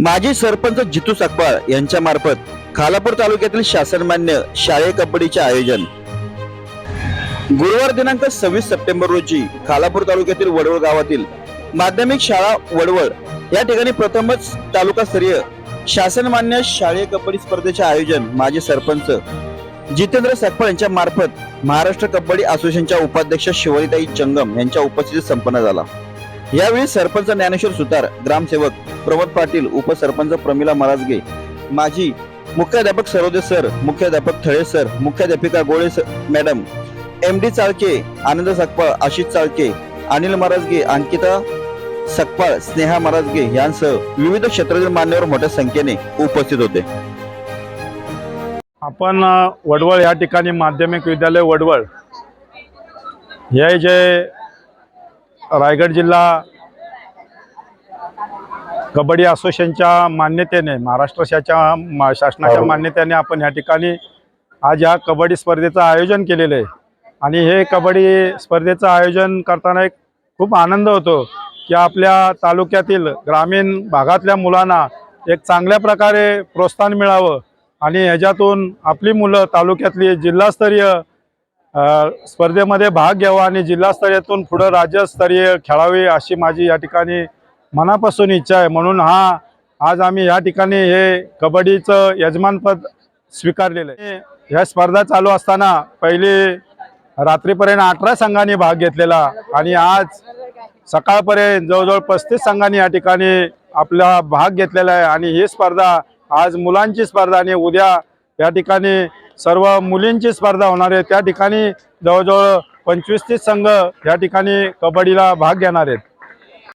माजी सरपंच जितू सकपाळ यांच्या मार्फत खालापूर तालुक्यातील शासनमान्य शाळे कबड्डीचे आयोजन. गुरुवार दिनांक सव्वीस सप्टेंबर रोजी खालापूर तालुक्यातील वडवळ गावातील माध्यमिक शाळा वडवळ या ठिकाणी प्रथमच तालुकास्तरीय शासनमान्य शालेय कबड्डी स्पर्धेचे आयोजन माजी सरपंच जितेंद्र सकपाळ यांच्या मार्फत महाराष्ट्र कबड्डी असोसिएशनच्या उपाध्यक्ष शिवरीताई जंगम यांच्या उपस्थितीत संपन्न झाला. यावेळी सरपंच ज्ञानेश्वर सुतार ग्रामसेवक प्रमोद पाटील उपसरपंच प्रमिला मराजगे माजी मुख्याध्यापक सरोदे सर मुख्याध्यापक थळे सर मुख्याध्यापिका Gole sir madam M D Chalke Anand Sakpal Ashish Chalke Anil Marajge Ankita Sakpal Sneha Marajge यांसह विविध क्षेत्रातील मान्यवर मोठ्या संख्येने उपस्थित होते. आपण वडवळ या ठिकाणी माध्यमिक विद्यालय वडवळ. हे जे रायगड जिल्हा कबड्डी असोसिएशनच्या मान्यतेने महाराष्ट्र शाच्या शासनाच्या मान्यतेने आपण या ठिकाणी आज या कबड्डी स्पर्धेचं आयोजन केलेलं आहे. आणि हे कबड्डी स्पर्धेचं आयोजन करताना एक खूप आनंद होतो की आपल्या तालुक्यातील ग्रामीण भागातल्या मुलांना एक चांगल्या प्रकारे प्रोत्साहन मिळावं. आणि ह्याच्यातून आपली मुलं तालुक्यातली जिल्हास्तरीय स्पर्धेमध्ये भाग घ्यावा आणि जिल्हास्तरीयतून पुढं राज्यस्तरीय खेळावे अशी माझी या ठिकाणी मनापासून इच्छा आहे. म्हणून हा आज आम्ही या ठिकाणी हे कबड्डीचं यजमानपद स्वीकारलेलं आहे. ह्या स्पर्धा चालू असताना पहिली रात्रीपर्यंत अठरा संघांनी भाग घेतलेला आणि आज सकाळपर्यंत जवळजवळ पस्तीस संघांनी या ठिकाणी आपला भाग घेतलेला आहे. आणि ही स्पर्धा आज मुलांची स्पर्धा आणि उद्या या ठिकाणी सर्व मुलींची स्पर्धा होणार आहे. त्या ठिकाणी जवळजवळ पंचवीस तीस संघ या ठिकाणी कबड्डीला भाग घेणार आहेत.